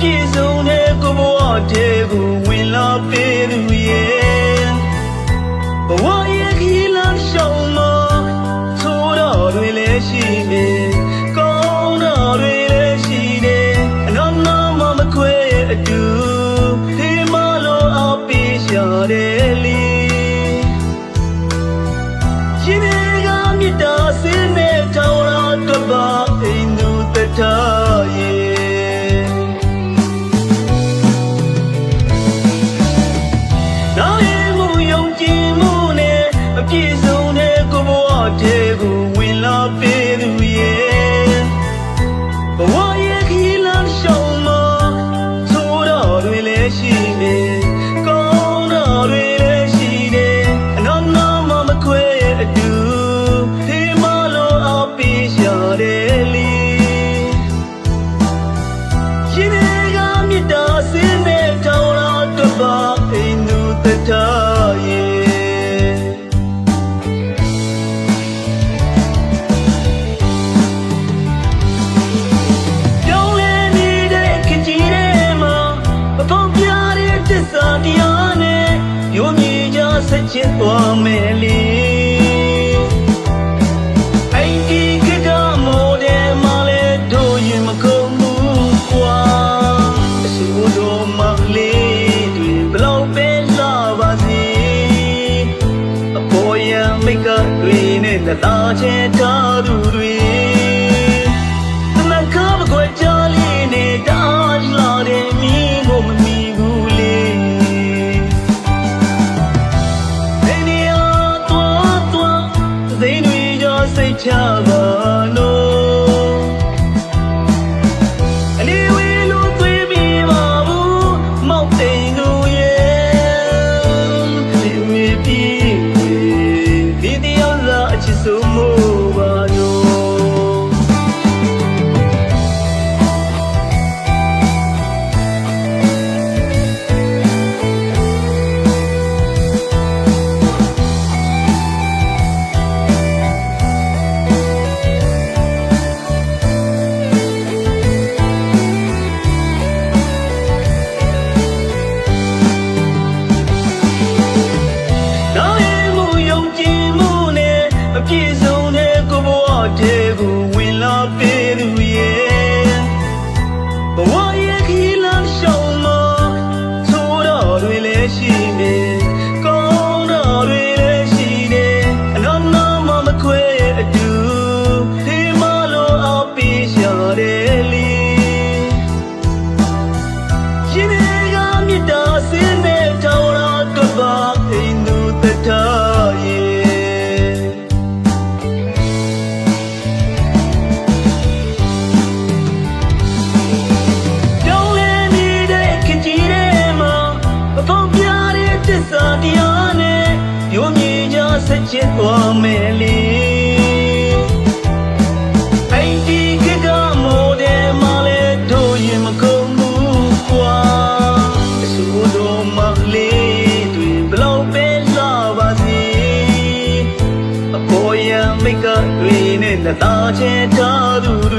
ပြည့်စုံတဲ့ကိုဘဝတဲကိုဝင်လာပေးသူရဲ့ဘဝရဲ့ခီလာရှောင်းမှာသိုးတော်တွေလည်းရှိနေကောင်းတော်တွေလည်းရှိနေအနောင်နာမမခွဲအတူဒီမလိုအပ်ပြရှာတဲ့ 熄灭 သွားမယ်လေအိမ်ဒီကတော်မိုးတယ်မလဲတို့ရင်မကုန်ဘူးကွာအစီဝတော်မလေးတွေဘလောက်ပဲလာပါစေအပေါ်ရန်မိတ်ကတွေနဲ့တသားချဲထားသူတွေ စိတ်ချပါလို့ ကတွင်နဲ့လက်သာချဲထားသူ